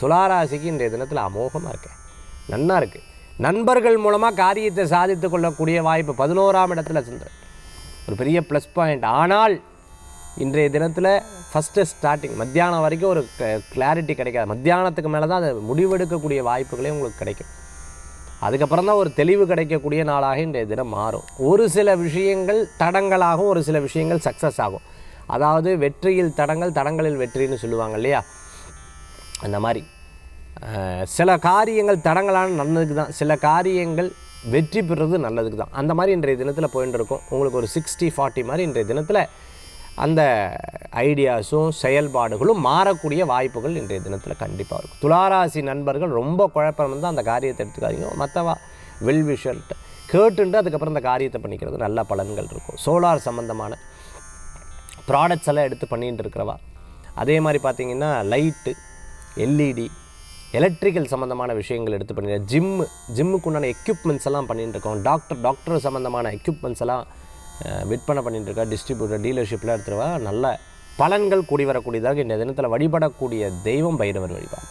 துளாராசிக்கு இன்றைய தினத்தில் அமோகமாக இருக்கேன். நன்னா இருக்குது நண்பர்கள் மூலமாக காரியத்தை சாதித்து கொள்ளக்கூடிய வாய்ப்பு பதினோராம் இடத்துல சந்திரன் ஒரு பெரிய ப்ளஸ் பாயிண்ட் ஆனால் இன்றைய தினத்தில் ஃபஸ்ட்டு ஸ்டார்டிங் மத்தியானம் வரைக்கும் ஒரு கிளாரிட்டி கிடைக்காது. மத்தியானத்துக்கு மேலே தான் அது முடிவெடுக்கக்கூடிய வாய்ப்புகளே உங்களுக்கு கிடைக்கும். அதுக்கப்புறம் தான் ஒரு தெளிவு கிடைக்கக்கூடிய நாளாக இன்றைய தினம் மாறும். ஒரு சில விஷயங்கள் தடங்களாகும் ஒரு சில விஷயங்கள் சக்ஸஸ் ஆகும். அதாவது வெற்றியில் தடங்கள் தடங்களில் வெற்றின்னு சொல்லுவாங்க இல்லையா? அந்த மாதிரி. சில காரியங்கள் தடங்களான நல்லதுக்கு தான். சில காரியங்கள் வெற்றி பெறுறது நல்லதுக்கு தான். அந்த மாதிரி இன்றைய தினத்தில் போயின்னு இருக்கும். உங்களுக்கு ஒரு சிக்ஸ்டி ஃபார்ட்டி மாதிரி இன்றைய தினத்தில் அந்த ஐடியாஸும் செயல்பாடுகளும் மாறக்கூடிய வாய்ப்புகள் இன்றைய தினத்தில் கண்டிப்பாக இருக்கும். துளாராசி நண்பர்கள் ரொம்ப குழப்பம் வந்து அந்த காரியத்தை எடுத்துக்காதீங்க. மற்றவா வெல் விஷல்ட்டு கேட்டுண்டு அதுக்கப்புறம் அந்த காரியத்தை பண்ணிக்கிறது நல்ல பலன்கள் இருக்கும். சோலார் சம்மந்தமான ப்ராடக்ட்ஸ் எல்லாம் எடுத்து பண்ணிகிட்டு இருக்கிறவா. அதே மாதிரி பார்த்தீங்கன்னா லைட்டு எல்இடி எலக்ட்ரிக்கல் சம்மந்தமான விஷயங்கள் எடுத்து பண்ணி ஜிம்மு ஜிம்முக்கு உண்டான எக்யூப்மெண்ட்ஸ் எல்லாம் பண்ணிட்டுருக்கோம். டாக்டர் டாக்டர் சம்மந்தமான எக்யூப்மெண்ட்ஸ் எல்லாம் விற்பனை பண்ணிட்டுருக்கா டிஸ்ட்ரிபியூட்டர் டீலர்ஷிப்லாம் எடுத்துருவா நல்ல பலன்கள் கூடி வரக்கூடியதாக இந்த தினத்தில் வழிபடக்கூடிய தெய்வம் பைரவர் வழிபாடு.